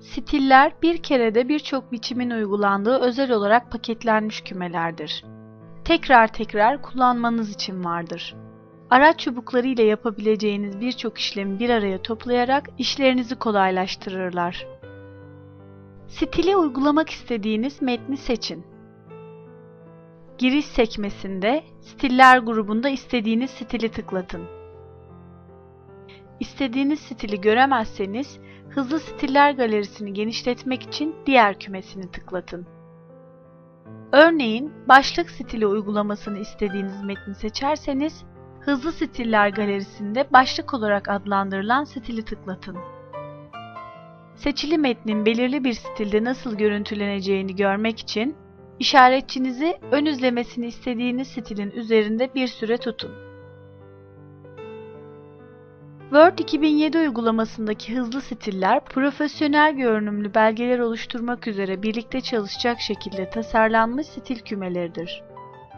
Stiller bir kerede birçok biçimin uygulandığı özel olarak paketlenmiş kümelerdir. Tekrar tekrar kullanmanız için vardır. Araç çubukları ile yapabileceğiniz birçok işlemi bir araya toplayarak işlerinizi kolaylaştırırlar. Stile uygulamak istediğiniz metni seçin. Giriş sekmesinde Stiller grubunda istediğiniz stili tıklatın. İstediğiniz stili göremezseniz Hızlı Stiller galerisini genişletmek için diğer kümesini tıklatın. Örneğin başlık stili uygulamasını istediğiniz metni seçerseniz Hızlı Stiller galerisinde başlık olarak adlandırılan stili tıklatın. Seçili metnin belirli bir stilde nasıl görüntüleneceğini görmek için işaretçinizi ön izlemesini istediğiniz stilin üzerinde bir süre tutun. Word 2007 uygulamasındaki hızlı stiller, profesyonel görünümlü belgeler oluşturmak üzere birlikte çalışacak şekilde tasarlanmış stil kümeleridir.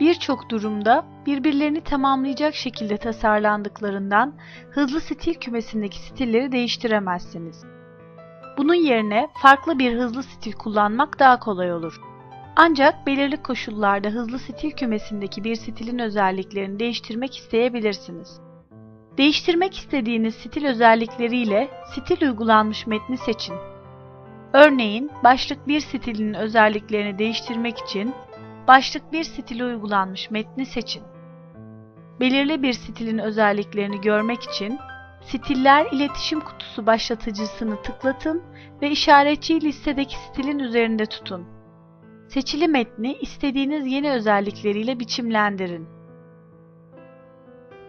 Birçok durumda birbirlerini tamamlayacak şekilde tasarlandıklarından hızlı stil kümesindeki stilleri değiştiremezsiniz. Bunun yerine farklı bir hızlı stil kullanmak daha kolay olur. Ancak belirli koşullarda hızlı stil kümesindeki bir stilin özelliklerini değiştirmek isteyebilirsiniz. Değiştirmek istediğiniz stil özellikleriyle stil uygulanmış metni seçin. Örneğin başlık bir stilinin özelliklerini değiştirmek için başlık bir stili uygulanmış metni seçin. Belirli bir stilin özelliklerini görmek için Stiller iletişim kutusu başlatıcısını tıklatın ve işaretçiyi listedeki stilin üzerinde tutun. Seçili metni istediğiniz yeni özellikleriyle biçimlendirin.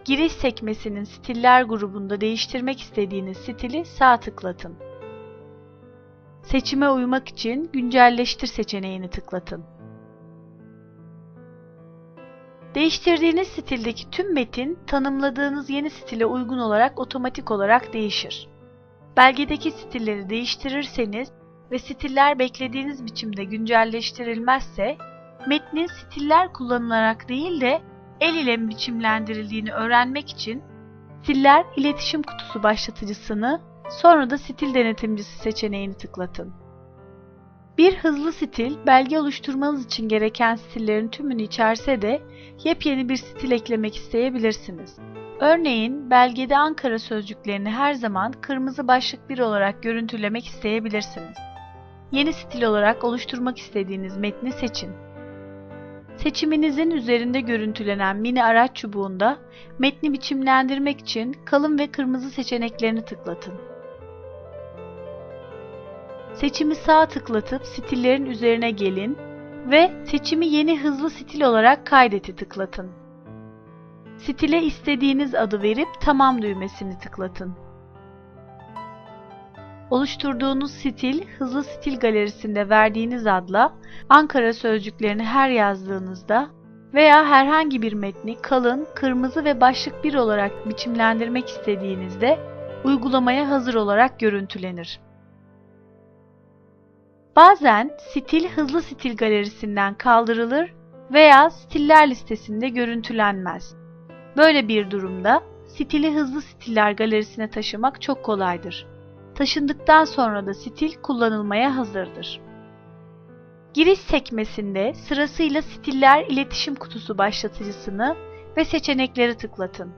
Giriş sekmesinin stiller grubunda değiştirmek istediğiniz stili sağ tıklatın. Seçime uymak için güncelleştir seçeneğini tıklatın. Değiştirdiğiniz stildeki tüm metin tanımladığınız yeni stile uygun olarak otomatik olarak değişir. Belgedeki stilleri değiştirirseniz ve stiller beklediğiniz biçimde güncelleştirilmezse metnin stiller kullanılarak değil de el ile biçimlendirildiğini öğrenmek için Stiller iletişim kutusu başlatıcısını sonra da stil denetimcisi seçeneğini tıklatın. Bir hızlı stil, belge oluşturmanız için gereken stillerin tümünü içerse de yepyeni bir stil eklemek isteyebilirsiniz. Örneğin belgede Ankara sözcüklerini her zaman kırmızı başlık 1 olarak görüntülemek isteyebilirsiniz. Yeni stil olarak oluşturmak istediğiniz metni seçin. Seçiminizin üzerinde görüntülenen mini araç çubuğunda metni biçimlendirmek için kalın ve kırmızı seçeneklerini tıklatın. Seçimi sağ tıklatıp stillerin üzerine gelin ve seçimi yeni hızlı stil olarak kaydeti tıklatın. Stile istediğiniz adı verip tamam düğmesini tıklatın. Oluşturduğunuz stil, hızlı stil galerisinde verdiğiniz adla Ankara sözcüklerini her yazdığınızda veya herhangi bir metni kalın, kırmızı ve başlık 1 olarak biçimlendirmek istediğinizde uygulamaya hazır olarak görüntülenir. Bazen stil hızlı stil galerisinden kaldırılır veya stiller listesinde görüntülenmez. Böyle bir durumda stili hızlı stiller galerisine taşımak çok kolaydır. Taşındıktan sonra da stil kullanılmaya hazırdır. Giriş sekmesinde sırasıyla stiller iletişim kutusu başlatıcısını ve seçenekleri tıklatın.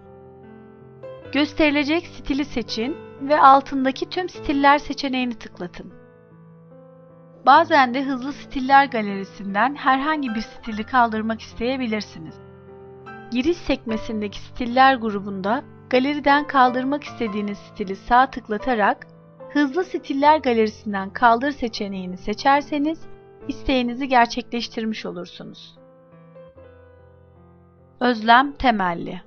Gösterilecek stili seçin ve altındaki tüm stiller seçeneğini tıklatın. Bazen de hızlı stiller galerisinden herhangi bir stili kaldırmak isteyebilirsiniz. Giriş sekmesindeki stiller grubunda galeriden kaldırmak istediğiniz stili sağ tıklatarak Hızlı Stiller Galerisinden kaldır seçeneğini seçerseniz isteğinizi gerçekleştirmiş olursunuz. Özlem temelli